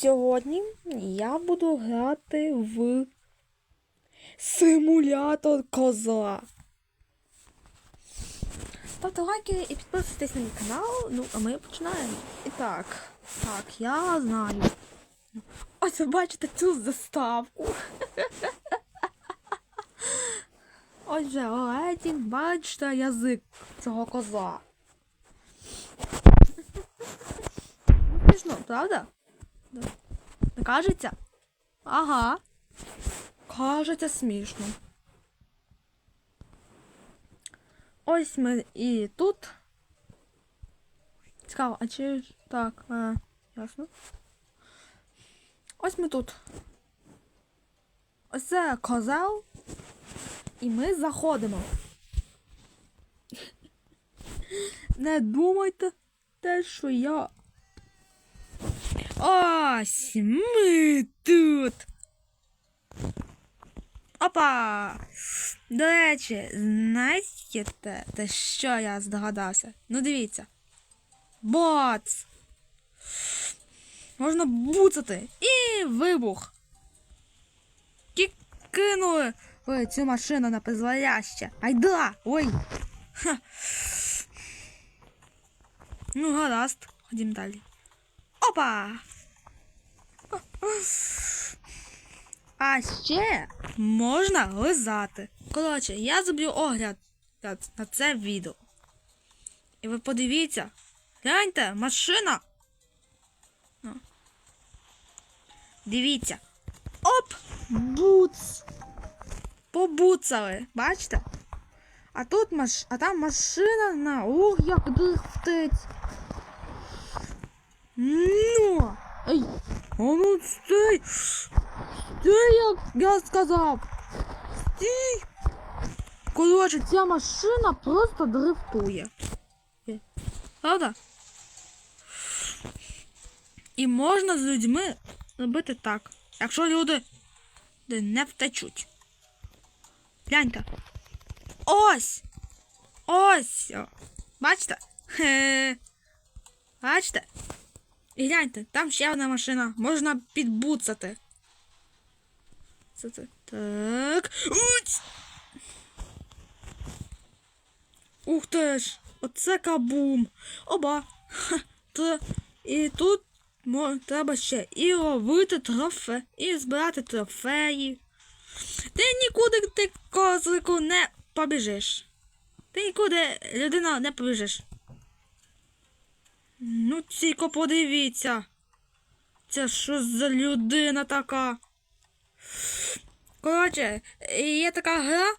Сьогодні я буду грати в симулятор коза. Ставте лайки і підписуйтесь на мій канал. Ну, а ми починаємо. І так, так, я знаю. Ось ви бачите цю заставку. Ось же леді, бачите язик цього коза. Смішно, правда? Не кажеться? Ага. Кажеться смішно. Ось ми і тут. Цікаво, а чи так, е, ясно. Ось ми тут. Ось це козел. І ми заходимо. Не думайте те, що я. Ось ми тут. Опа! До речі, знаєте, те, що я здогадався? Ну дивіться. Боц! Можна буцати. І вибух. Кинули Ой, цю машину на призволяще. Айда! Ой! Ха. Ну, гаразд. Ходім далі. Опа! А ще можна лизати. Коротше, я зроблю огляд на- це відео. І ви подивіться. Гляньте, машина. Ну. Дивіться. Оп! Буц! Побуцали, бачите? А тут маш... а там машина на ух, як дрифтить. Ну! Ей! А ну стій! Стій, як я сказав! Стій! Коротше, ця машина просто дрифтує. Правда? І можна з людьми робити так, якщо люди не втечуть. Гляньте. Ось! Ось! Бачите? Бачите? І гляньте, там ще одна машина. Можна підбуцати. Це це. Так. Уць! Ух ти ж! Оце кабум! Оба! Ха, Та, і тут мо, треба ще і ловити трофе, і збирати трофеї. Ти нікуди ти козлику не побіжиш. Ти нікуди людина не побіжиш. Ну, тільки подивіться. Це що за людина така? Коротше, є така гра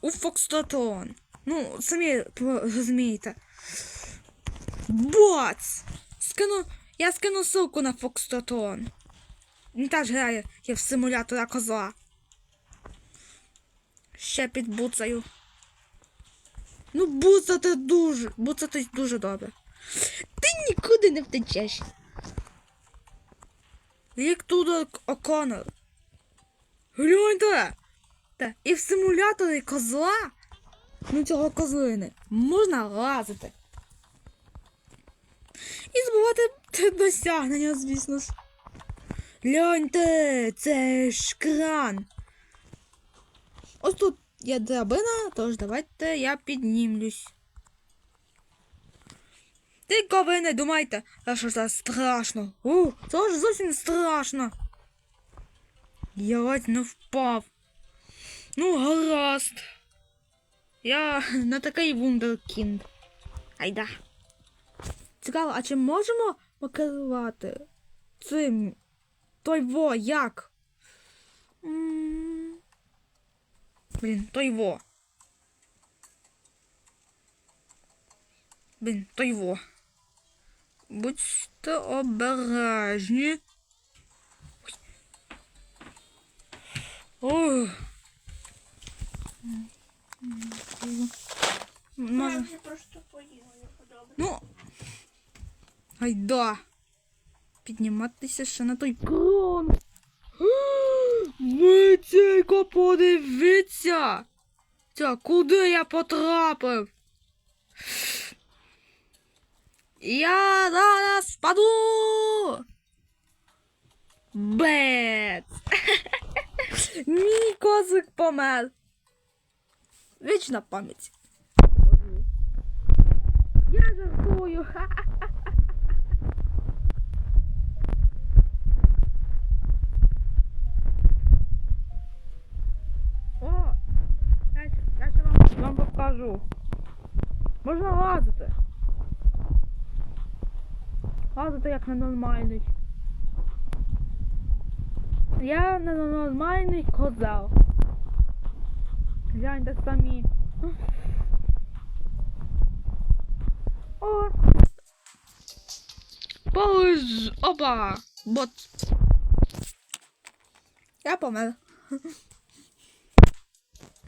у Фокстотон. Ну, самі розумієте. Боц! Скину. Я скину ссылку на Фокстотон. Він теж грає є в симулятора козла. Ще підбуцаю. Ну, буцати дуже. Буцати дуже добре. Нікуди не втечеш. Як тут Оконор. Гляньте! Та, і в симуляторі козла, ну цього козлини, можна лазити. І збивати те досягнення, звісно ж. Гляньте, це ж кран. Ось тут є драбина, тож давайте я піднімлюсь. Тільки ви не думайте, що це страшно. У, це ж зовсім страшно. Я ледь не впав. Ну, гаразд. Я не такий вундеркінд. Айда. Цікаво, а чи можемо покерувати цим той во як? М, Блін, той во. Блін, той во. Будьте обережні. Ой. Може. Ну. Айда. Підніматися ще на той крон. Ви тільки подивіться. Ця, куди я потрапив? Я зараз впаду. Бец! Мій козик помер. Вічна пам'ять. Я жартую. О, я ще вам, вам покажу. Можна лазити. Лазити як ненормальний. Я ненормальний козел. Гляньте самі. О! Полиж! Опа! Бот. Я помер.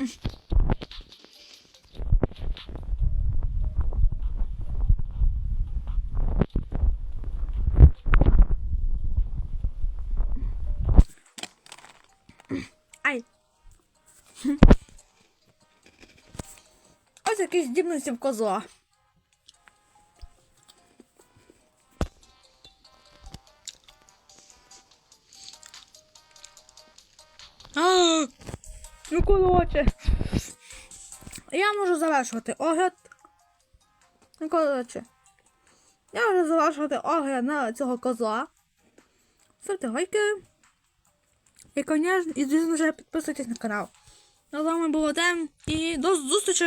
Ай. Якісь здібності в козла. А, ну коротше. Я можу завершувати огляд. Ну коротше. Я можу завершувати огляд на цього козла. Ставте лайки. І, і звісно ж, підписуйтесь на канал. З вами було Тем і до зустрічі!